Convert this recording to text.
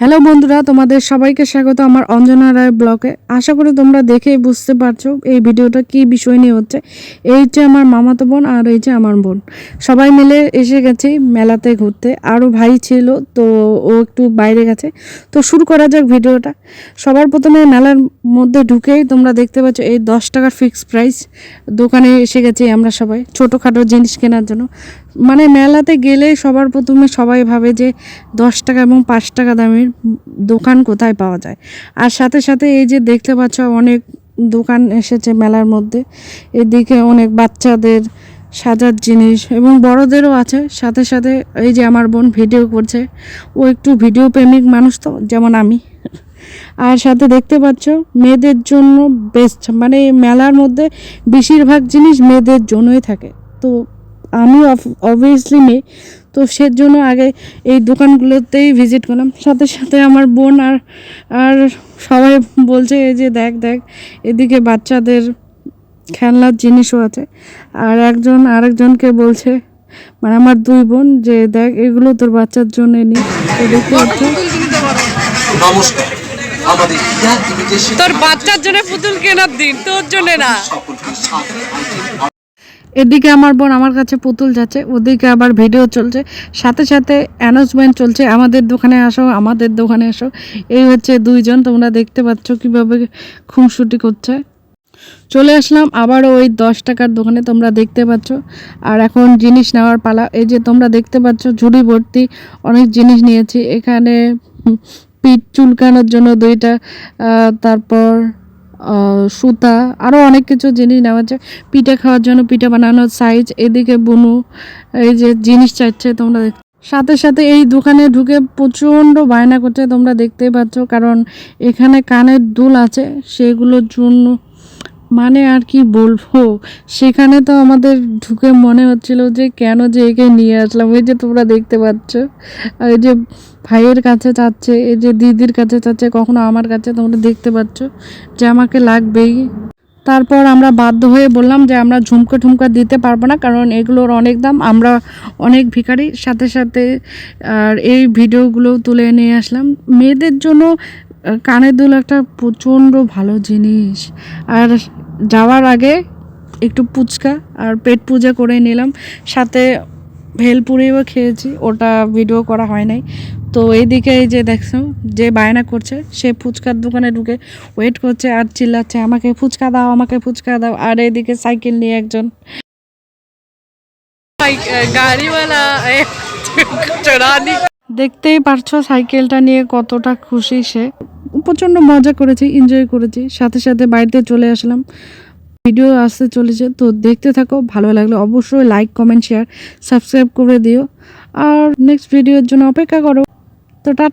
Hello বন্ধুরা, তোমাদের সবাইকে স্বাগত আমার অঞ্জনা রায় ব্লগে। আশা করি তোমরা দেখেই বুঝতে পারছ এই ভিডিওটা কি বিষয় নিয়ে হচ্ছে। এই হচ্ছে আমার মামাতো বোন আর এই যে আমার বোন। সবাই মিলে এসে গেছি মেলাতে ঘুরতে। আরও ভাই ছিল, তো ও একটু বাইরে গেছে। তো শুরু করা যাক ভিডিওটা। সবার প্রথমে মেলার মধ্যে ঢুকেই তোমরা দেখতে পাচ্ছ এই দশ টাকার ফিক্স প্রাইস দোকানে এসে গেছি আমরা সবাই, ছোটোখাটো জিনিস কেনার জন্য। মানে মেলাতে গেলে সবার প্রথমে সবাই ভাবে যে দশ টাকা এবং পাঁচ টাকা দামের। দোকান কোথায় পাওয়া যায়। আর সাথে সাথে এই যে দেখতে পাচ্ছ অনেক দোকান এসেছে মেলার মধ্যে। এদিকে অনেক বাচ্চাদের সাজার জিনিস এবং বড়দেরও আছে। সাথে সাথে এই যে আমার বোন ভিডিও করছে, ও একটু ভিডিও প্রেমিক মানুষ তো, যেমন আমি। আর সাথে দেখতে পাচ্ছ মেয়েদের জন্য বেস্ট মানে মেলার মধ্যে বেশিরভাগ জিনিস মেয়েদের জন্যই থাকে। তো আমি অবভিয়াসলি মেয়ে। তো সের জন্য আগে এই দোকানগুলোতেই ভিজিট করলাম। সাথে সাথে আমার বোন আর আর সবাই বলছে এই যে দেখ দেখ এদিকে বাচ্চাদের খেলনার জিনিসও আছে। আর একজন আরেকজনকে বলছে মানে আমার দুই বোন যে দেখ এগুলো তোর বাচ্চার জন্য নি। তো দেখতে পাচ্ছ। নমস্কার। আমাদের তোর বাচ্চার জন্য পুতুল কেনার দিন তোর জন্য না। এদিকে আমার বোন আমার কাছে পুতুল যাচ্ছে, ওদিকে আবার ভিডিও চলছে, সাথে সাথে অ্যানাউন্সমেন্ট চলছে, আমাদের দোকানে আসো, আমাদের দোকানে আসো। এই হচ্ছে দুইজন, তোমরা দেখতে পাচ্ছ কীভাবে খুনসুটি করছে। চলে আসলাম আবারও ওই দশ টাকার দোকানে, তোমরা দেখতে পাচ্ছ। আর এখন জিনিস নেওয়ার পালা, এই যে তোমরা দেখতে পাচ্ছ ঝুড়ি ভর্তি, অনেক জিনিস নিয়েছি। এখানে পিঠ চুলকানোর জন্য দুইটা তারপর সুতা আরও অনেক কিছু জিনিস নেওয়া হচ্ছে পিঠা খাওয়ার জন্য পিঠা বানানোর সাইজ এদিকে বুনু, এই যে জিনিস চাইছে তোমরা সাথে সাথে এই দোকানে ঢুকে প্রচণ্ড বায়না করছে তোমরা দেখতেই পাচ্ছ, কারণ এখানে কানের দুল আছে সেগুলোর জন্য মানে আর কি বলব? সেখানে তো আমাদের ঢুকে মনে হচ্ছিল যে কেন যে একে নিয়ে আসলাম। ওই যে তোমরা দেখতে পাচ্ছ। আর যে ভাইয়ের কাছে চাচ্ছে এই যে দিদির কাছে চাচ্ছে কখনো আমার কাছে তোমরা দেখতে পাচ্ছ যে আমাকে লাগবেই। তারপর আমরা বাধ্য হয়ে বললাম যে আমরা ঝুমকা ঠুমকা দিতে পারব না, কারণ এগুলোর অনেক দাম। আমরা অনেক ভিখারি। সাথে সাথে আর এই ভিডিওগুলো তুলে নিয়ে আসলাম। মেয়েদের জন্য কানের দুল একটা প্রচণ্ড ভালো জিনিস। আর যাওয়ার আগে একটু পুচকা আর পেট পূজা করে নিলাম। সাথে ভেলপুরিও খেয়েছি ওটা ভিডিও করা হয় নাই। তো এইদিকে এই যে দেখছ যে বায়না করছে সে ফুচকার দোকানে ঢুকে ওয়েট করছে আর চিল্লাচ্ছে আমাকে ফুচকা দাও আমাকে ফুচকা দাও। আর এইদিকে সাইকেল নিয়ে একজন গাড়িওয়ালা দেখতেই পারছ সাইকেলটা নিয়ে কতটা খুশি সে। প্রচণ্ড মজা করেছি এনজয় করেছি। সাথে সাথে বাড়িতে চলে আসলাম। ভিডিও আসতে চলেছে, তো দেখতে থাকো, ভালো লাগলে অবশ্যই লাইক কমেন্ট শেয়ার সাবস্ক্রাইব করে দিও। আর নেক্সট ভিডিওর জন্য অপেক্ষা করো। তো টা